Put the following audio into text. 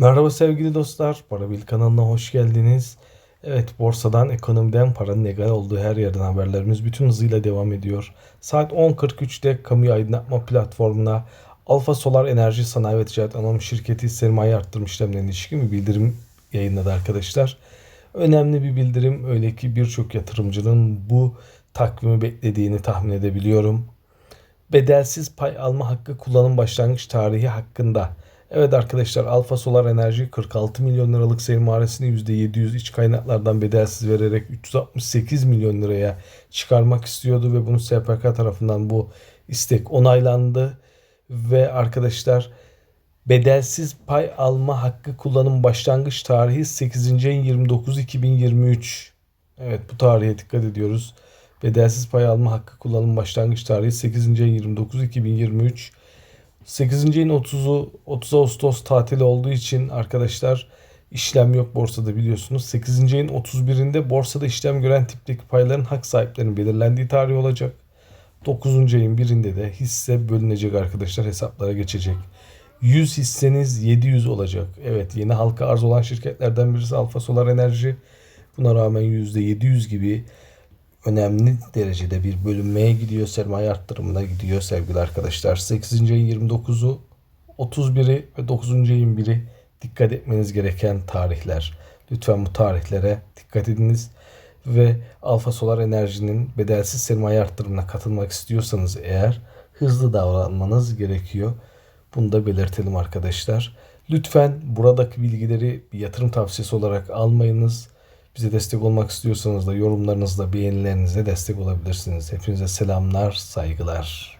Merhaba sevgili dostlar, Para Bil kanalına hoş geldiniz. Evet, borsadan, ekonomiden, paranın legal olduğu her yerden haberlerimiz bütün hızıyla devam ediyor. Saat 10.43'te kamu aydınlatma platformuna Alfa Solar Enerji Sanayi ve Ticaret Anonim Şirketi sermaye arttırma işlemlerine ilişkin bir bildirim yayınladı arkadaşlar. Önemli bir bildirim, öyle ki birçok yatırımcının bu takvimi beklediğini tahmin edebiliyorum bedelsiz pay alma hakkı kullanım başlangıç tarihi hakkında. Evet arkadaşlar Alfa Solar Enerji 46 milyon liralık sermayesini %700 iç kaynaklardan bedelsiz vererek 368 milyon liraya çıkarmak istiyordu ve bunu SPK tarafından bu istek onaylandı. Ve arkadaşlar bedelsiz pay alma hakkı kullanım başlangıç tarihi 8. ayın 29 2023. Evet bu tarihe dikkat ediyoruz. Bedelsiz pay alma hakkı kullanım başlangıç tarihi 8. ayın 29 2023. 8. ayın 30'u 30 Ağustos tatili olduğu için arkadaşlar işlem yok borsada biliyorsunuz. 8. ayın 31'inde borsada işlem gören tipteki payların hak sahiplerinin belirlendiği tarih olacak. 9. ayın birinde de hisse bölünecek arkadaşlar hesaplara geçecek. 100 hisseniz 700 olacak. Evet yeni halka arz olan şirketlerden birisi Alfa Solar Enerji. Buna rağmen %700 gibi önemli derecede bir bölünmeye gidiyor. Sermaye arttırımına gidiyor sevgili arkadaşlar. 8. ayın 29'u, 31'i ve 9. ayın 1'i dikkat etmeniz gereken tarihler. Lütfen bu tarihlere dikkat ediniz. Ve Alfa Solar Enerji'nin bedelsiz sermaye arttırımına katılmak istiyorsanız eğer hızlı davranmanız gerekiyor. Bunu da belirtelim arkadaşlar. Lütfen buradaki bilgileri bir yatırım tavsiyesi olarak almayınız. Bize destek olmak istiyorsanız da yorumlarınızla, beğenilerinizle destek olabilirsiniz. Hepinize selamlar, saygılar.